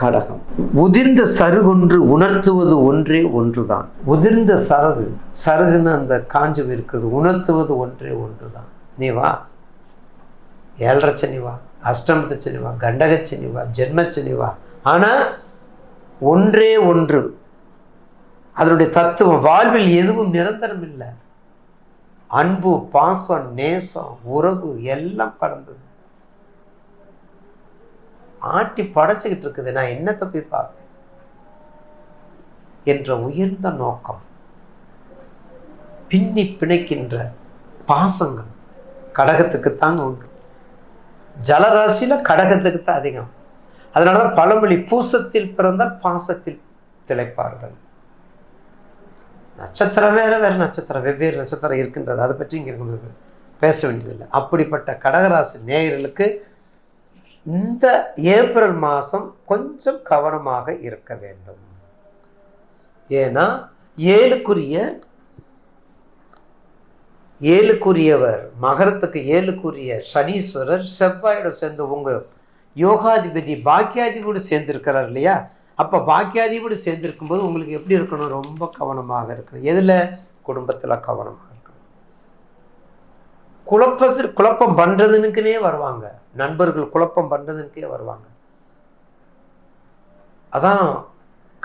கடகம். உதிர்ந்த சருகொன்று உணர்த்துவது ஒன்றே ஒன்றுதான். உதிர்ந்த சருகு சருகுன்னு அந்த காஞ்சு இருக்குது உணர்த்துவது ஒன்றே ஒன்றுதான். நீ வா. ஏழரை சனி வா அஷ்டமத்து சனி வா கண்டக சனி வா ஜென்மச்சனி வா. ஆனால் ஒன்றே ஒன்று. அதனுடைய தத்துவம் வாழ்வில் எதுவும் நிரந்தரம் இல்லை. அன்பு பாசம் நேசம் உறவு எல்லாம் கடந்தது ஆட்டி படைச்சிக்கிட்டு இருக்குது. நான் என்ன தப்பி பார்ப்பேன்? என்ற உயர்ந்த நோக்கம். பின்னி பிணைக்கின்ற பாசங்கள் கடகத்துக்குத்தான் உண்டு. ஜலராசியில கடகத்துக்கு தான் அதிகம். அதனால தான் பழமொழி பூசத்தில் பிறந்தால் பாசத்தில் திளைப்பார்கள். நட்சத்திரம் வேற வேற நட்சத்திரம் வெவ்வேறு நட்சத்திரம் இருக்கின்றது. அதை பற்றி இங்கே பேச வேண்டியதில்லை. அப்படிப்பட்ட கடகராசி நேயர்களுக்கு இந்த ஏப்ரல் மாதம் கொஞ்சம் கவனமாக இருக்க வேண்டும். ஏன்னா ஏழுக்குரிய ஏழுக்குரியவர் மகரத்துக்கு ஏழுக்குரிய சனீஸ்வரர் செவ்வாயோட சேர்ந்து உங்கள் யோகாதிபதி பாக்கியாதிபதியோடு சேர்ந்துருக்கிறார் இல்லையா? அப்போ பாக்கியாதிபதியோடு சேர்ந்துருக்கும் போது உங்களுக்கு எப்படி இருக்கணும்? ரொம்ப கவனமாக இருக்கணும். எதில்? குடும்பத்தில் கவனமாக இருக்கணும். குழப்பத்தில் குழப்பம் பண்றதுனுக்குனே வருவாங்க. நண்பர்கள் குழப்பம் பண்றதுக்கே வருவாங்க. அதான்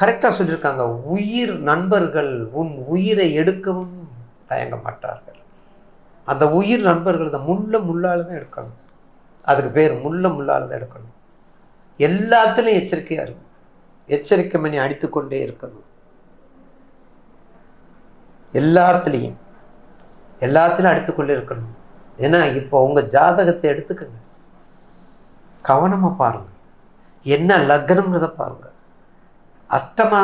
கரெக்டாக சொல்லியிருக்காங்க உயிர் நண்பர்கள் உன் உயிரை எடுக்கவும் தயங்க மாட்டார்கள். அந்த உயிர் நண்பர்கள் தான் முள்ள முள்ளால் தான் எடுக்கணும். அதுக்கு பேர் முள்ள முள்ளால் தான் எடுக்கணும். எல்லாத்துலேயும் எச்சரிக்கையாக இருக்கும் எச்சரிக்கை மணி அடித்துக்கொண்டே இருக்கணும். எல்லாத்துலேயும். எல்லாத்துலையும் அடித்துக்கொண்டே இருக்கணும். ஏன்னா இப்போ உங்கள் ஜாதகத்தை எடுத்துக்கங்க. கவனமாக பாருங்க. என்ன லக்னம்ன்றத பாருங்க. அஷ்டமா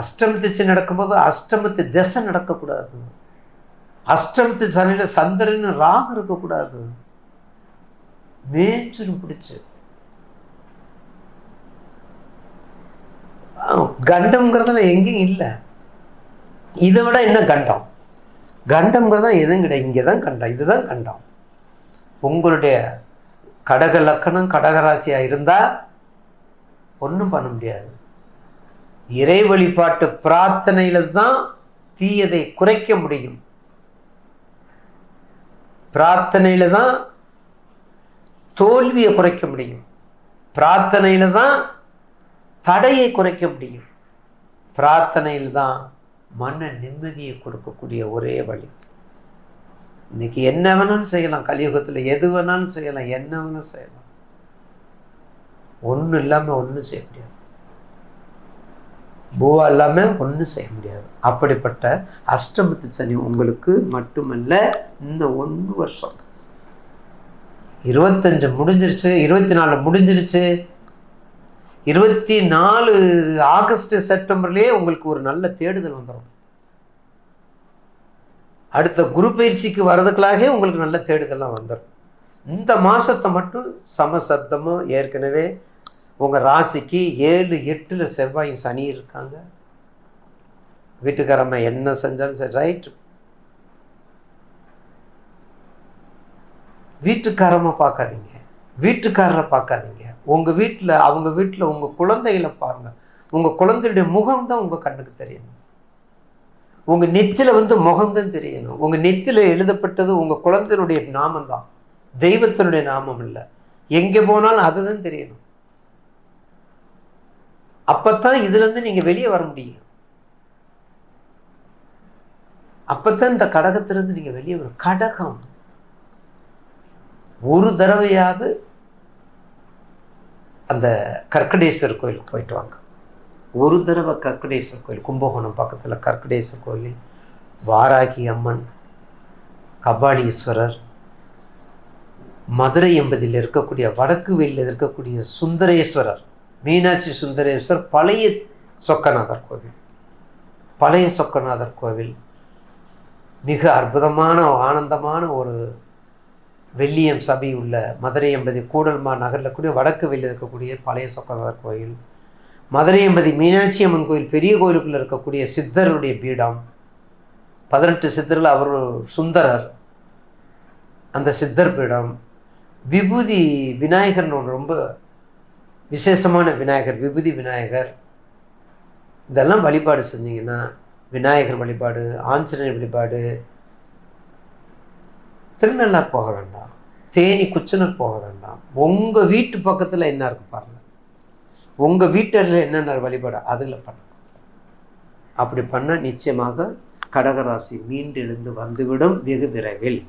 அஷ்டமத்து திசை நடக்கும்போது அஷ்டமத்து திசை நடக்கக்கூடாது. அஷ்டமத்து சனியில் சந்திரன் ராகு இருக்கக்கூடாது. மேஞ்சிரும் பிடிச்சு. கண்டம்ங்கிறதுல எங்கேயும் இல்லை. இதை விட என்ன கண்டம்? கண்டம்ங்கிறதா எதுவும் கிடையாது. இங்கே தான் கண்டம் இதுதான் கண்டம். உங்களுடைய கடக லக்கணம் கடகராசியாக இருந்தால் ஒன்றும் பண்ண முடியாது. இறை வழிபாட்டு பிரார்த்தனையில் தான் தீயதை குறைக்க முடியும். பிரார்த்தனையில் தான் தோல்வியை குறைக்க முடியும். பிரார்த்தனையில் தான் தடையை குறைக்க முடியும். பிரார்த்தனையில் தான் மன நிம்மதியை கொடுக்கக்கூடிய ஒரே வழி. இன்னைக்கு என்ன வேணாலும் செய்யலாம். கலியுகத்தில் எது வேணாலும் செய்யலாம். என்ன வேணாலும் செய்யலாம். ஒன்றும் இல்லாமல் ஒன்றும் செய்ய முடியாது. பூவா இல்லாமல் ஒன்றும் செய்ய முடியாது. அப்படிப்பட்ட அஷ்டமத்து சனி உங்களுக்கு மட்டுமல்ல இன்னும் ஒன்று வருஷம். இருபத்தஞ்சு முடிஞ்சிருச்சு. இருபத்தி நாலு முடிஞ்சிருச்சு. இருபத்தி நாலு ஆகஸ்ட் செப்டம்பர்லேயே உங்களுக்கு ஒரு நல்ல தேடுதல் வந்துடும் அடுத்த குரு பயிற்சிக்கு வர்றதுக்குள்ளாகவே உங்களுக்கு நல்ல தேடுதெல்லாம் வந்துடும் இந்த மாதத்தை மட்டும் சமசப்தமும் ஏற்கனவே உங்கள் ராசிக்கு ஏழு எட்டில் செவ்வாயும் சனி இருக்காங்க. வீட்டுக்காரம்மா என்ன செஞ்சாலும் சரி ரைட்டு. வீட்டுக்காரமாக பார்க்காதீங்க. வீட்டுக்காரரை பார்க்காதீங்க. உங்கள் வீட்டில் அவங்க வீட்டில் உங்கள் குழந்தைகளை பாருங்கள் உங்கள் குழந்தையுடைய முகம் தான் உங்கள் கண்ணுக்கு தெரியணும் உங்கள் நெத்தியில் வந்து முகம்தான் தெரியணும். உங்கள் நெத்தியில் எழுதப்பட்டது உங்கள் குழந்தையுடைய நாமம் தான் தெய்வத்தினுடைய நாமம் இல்லை. எங்கே போனாலும் அதுதான் தெரியணும். அப்போத்தான் இதுலேருந்து நீங்கள் வெளியே வர முடியும். அப்பத்தான் இந்த கடகத்திலிருந்து நீங்கள் வெளியே வரும் கடகம். ஒரு தடவையாவது அந்த கற்கடேஸ்வரர் கோயிலுக்கு போயிட்டு வாங்க. ஒரு தடவை கற்கடேஸ்வரர் கோயில் கும்பகோணம் பக்கத்தில் கற்கடேஸ்வர் கோயில் வாராகி அம்மன் கபாலீஸ்வரர் மதுரை என்பதில் இருக்கக்கூடிய வடக்கு வெளியில் இருக்கக்கூடிய சுந்தரேஸ்வரர் மீனாட்சி சுந்தரேஸ்வரர் பழைய சொக்கநாதர் கோவில். பழைய சொக்கநாதர் கோவில் மிக அற்புதமான ஆனந்தமான ஒரு வெள்ளியம் சபை உள்ள மதுரை எம்பதி கூடல்மா நகரில் கூடிய வடக்கு வெளியில் இருக்கக்கூடிய பழைய சொக்கநாதர் கோயில். மதுரை எம்பதி மீனாட்சி அம்மன் கோயில் பெரிய கோயிலுக்குள்ளே இருக்கக்கூடிய சித்தருடைய பீடம். பதினெட்டு சித்தரில் அவர் சுந்தரர். அந்த சித்தர் பீடம். விபூதி விநாயகர்னு ஒன்று ரொம்ப விசேஷமான விநாயகர் விபூதி விநாயகர். இதெல்லாம் வழிபாடு செஞ்சீங்கன்னா விநாயகர் வழிபாடு ஆஞ்சநேயர் வழிபாடு திருநள்ளார் போக வேண்டாம். தேனி குச்சனூர் போக வேண்டாம். உங்கள் வீட்டு பக்கத்தில் என்ன இருக்கு பாருங்கள் உங்கள் வீட்டில் என்னென்ன வழிபாடு? அதில் பண்ண. அப்படி பண்ணால் நிச்சயமாக கடகராசி மீண்டெழுந்து வந்துவிடும் வெகு விரைவில்.